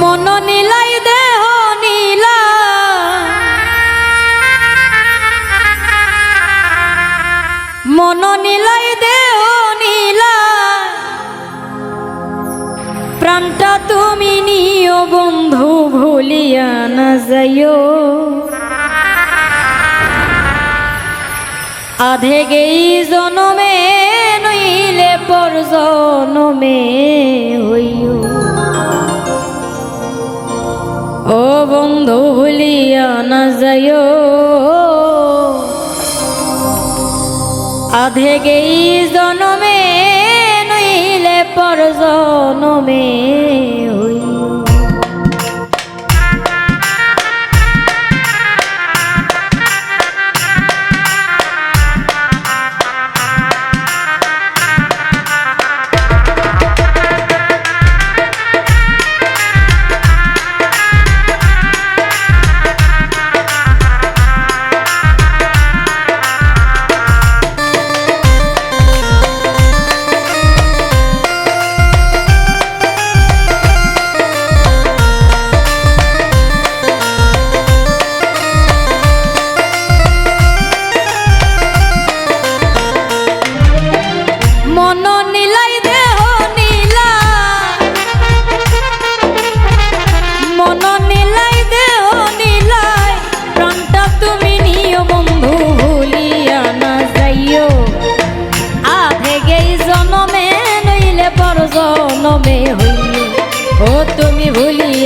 মন নীলাই, দেহ নীলা। মন নীলাই, দেহ নীলা। প্রাণটা তুমি নিও, বন্ধু, ভুলিয়া না যাইও। আধে গেই জনমে, নইলে পর জনমে হইও। বন্ধু ভুলিয়া না যায় আধে গেই জনমে নইলে পর জনমে।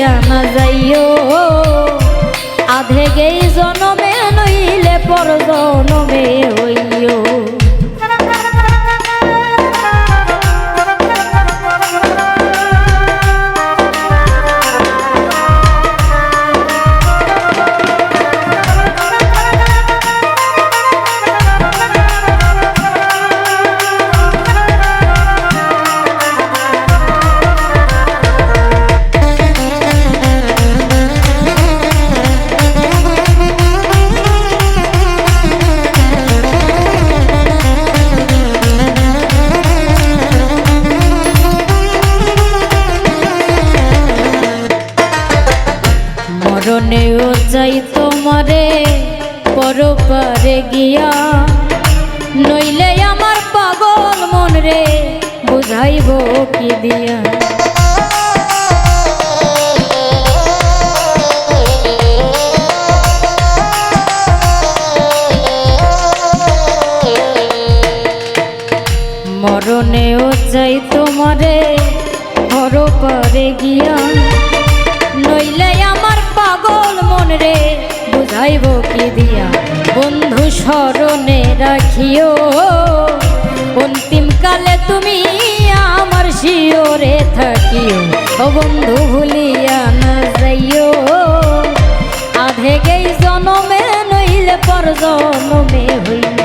ভুলিয়া যাইও। আধে গেই জনমে নইলে পর জনমে হইও। মরণেও যাই তোমারে, পরপারে গিয়া। নইলে আমার পাগল মন রে বুঝাইব কি দিয়া। মরণেও যাই তোমারে, পরপারে গিয়া। বুঝাইব কি দিয়া? বন্ধু স্মরণে রাখিও। অন্তিম কালে তুমি আমার শিওরে থাকিও। ও বন্ধু, ভুলিয়া না যাইও। আধে গেই জনমে, নইলে পর জনমে হইল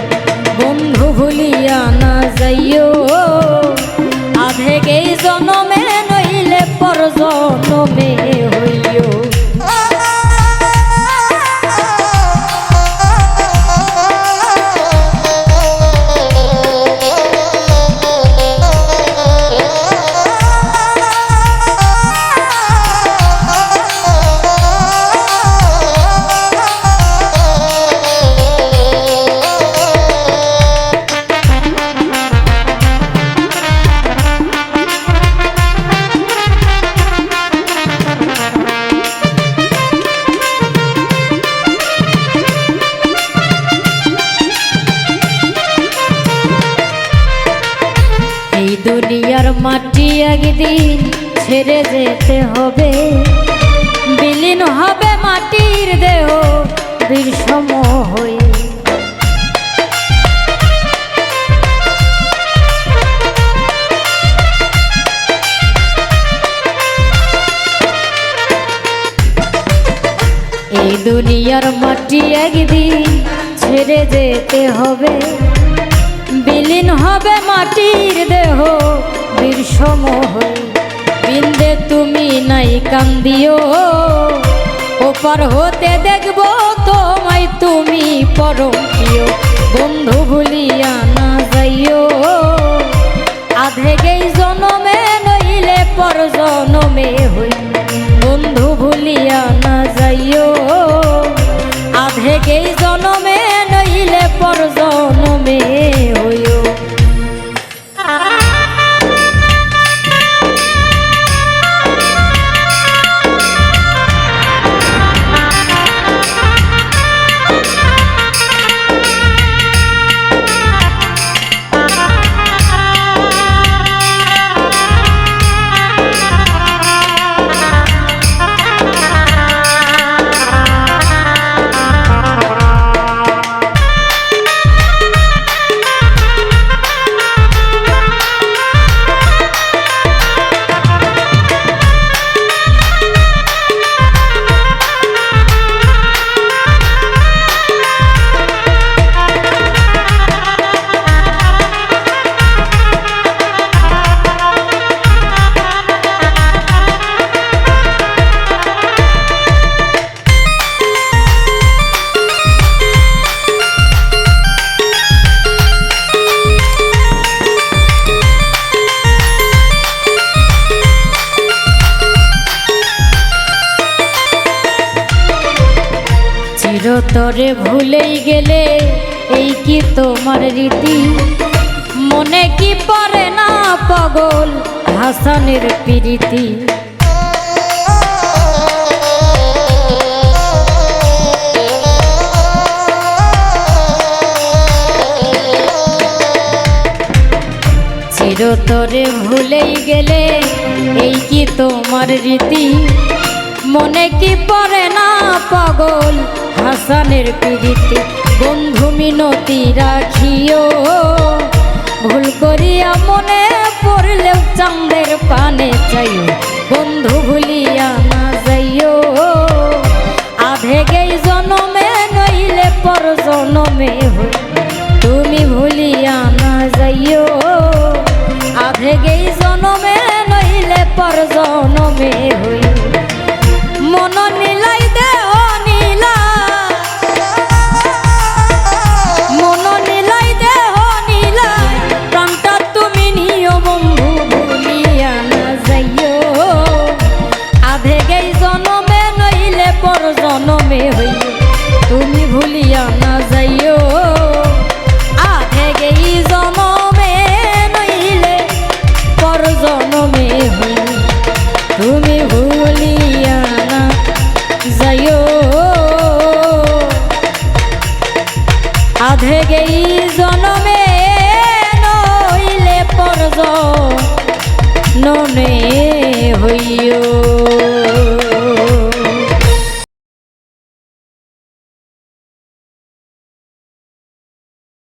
বন্ধু, ভুলিয়া না যাইও। আধে গেই জনমে, নইলে পর জনমে হইও দুনিয়ার মাটি একদিন ছেড়ে যেতে হবে। বিলীন হবে মাটির দেহ, বিষম হয়ে। এই দুনিয়ার মাটি একদিন ছেড়ে যেতে হবে। বিলীন হবে মাটির দেহ। বিষমহ বিন্দে তুমি নাই কান্দিও। ওপার হতে দেখব তোমায় তুমি পরম বন্ধু ভুলিয়া না যাইও। আধেগেই জনমে নইলে পর জনমে হই। বন্ধু ভুলিয়া না যাইও। চিরতরে ভুলেই গেলে, এই কি তোমার রীতি? মনে কি পড়ে না পাগল হাসানের প্রীতি? চিরতরে ভুলেই গেলে, এই কি তোমার রীতি? মনে কি পড়ে না পাগল হাসানের প্রীতি বন্ধু মিনতি রাখিও। ভুল করিয়া মনে পড়লেও চাঁদের পানে চাইও। বন্ধু ভুলিয়া না যাইও। আধে গেই জনমে, নইলে পর জনমে হই। তুমি ভুলিয়া না যাইও। আধে গেই জনমে, নইলে পর জনমে জনমে নইলে পর ননে হইও।